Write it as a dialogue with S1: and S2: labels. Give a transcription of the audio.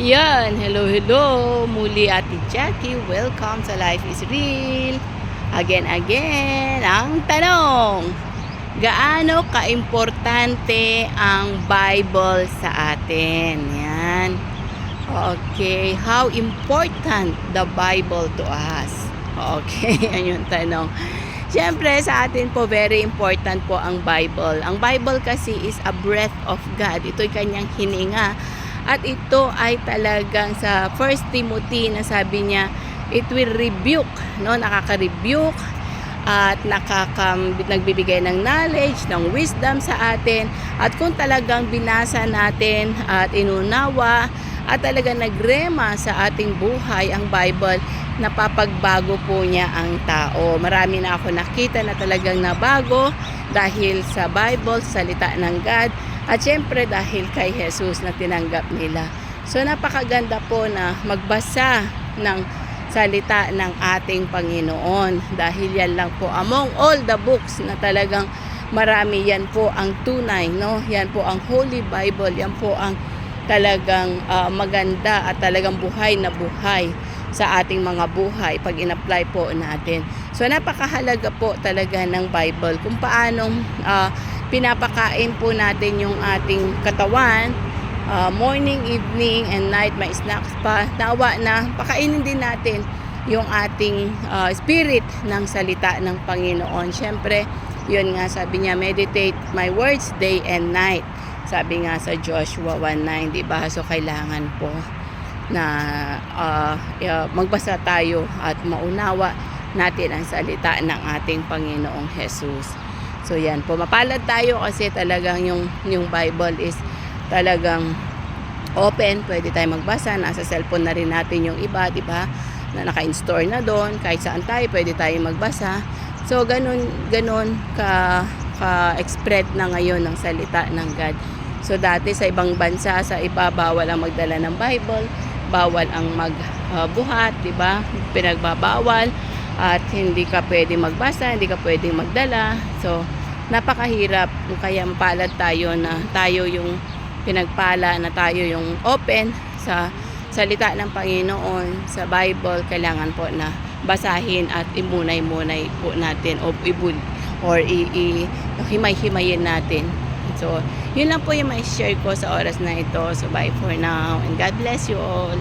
S1: Yan, hello, hello. Muli Ate Jackie, welcome sa Life is Real. Again, again, ang tanong, gaano kaimportante ang Bible sa atin? Yan. Okay, how important the Bible to us? Okay, yan yung tanong. Siyempre, sa atin po, very important po ang Bible. Ang Bible kasi is a breath of God. Ito'y kanyang hininga. At ito ay talagang sa 1 Timothy na sabi niya, it will rebuke, no? nakaka-rebuke at nakaka, nagbibigay ng knowledge, ng wisdom sa atin. At kung talagang binasa natin at inunawa at talagang nagrema sa ating buhay ang Bible, napapagbago po niya ang tao. Marami na ako nakita na talagang nabago dahil sa Bible, salita ng God, at syempre dahil kay Jesus na tinanggap nila. So napakaganda po na magbasa ng salita ng ating Panginoon dahil yan lang po among all the books na talagang marami yan po ang tunay no yan po ang Holy Bible yan po ang talagang ah, maganda at talagang buhay na buhay sa ating mga buhay pag in-apply po natin. So napakahalaga po talaga ng Bible kung paanong ah, pinapakain po natin yung ating katawan ah, morning, evening, and night may snacks pa. Nawa na pakainin din natin yung ating ah, spirit ng salita ng Panginoon. Siyempre, yun nga sabi niya, meditate my words day and night. Sabi nga sa Joshua 1.9, di ba? So, kailangan po na ah, magbasa tayo at maunawa natin ang salita ng ating Panginoong Jesus. So yan po, mapalad tayo kasi talagang yung, yung Bible is talagang open, pwede tayo magbasa, nasa cellphone na rin natin yung iba, di ba? Na naka-install na doon, kahit saan tayo, pwede tayo magbasa. So ganun, ganun ka, ka-spread na ngayon ng salita ng God. So dati sa ibang bansa, sa iba, bawal ang magdala ng Bible, bawal ang magbuhat, di ba? Pinagbabawal at hindi ka pwede magbasa, hindi ka pwede magdala. So, napakahirap. Kaya mapalad tayo na tayo yung pinagpala na tayo yung open sa salita ng Panginoon sa Bible. Kailangan po na basahin at imunay-munay po natin o ibul or i, i himay-himayin natin. So yun lang po yung may share ko sa oras na ito. So bye for now and God bless you all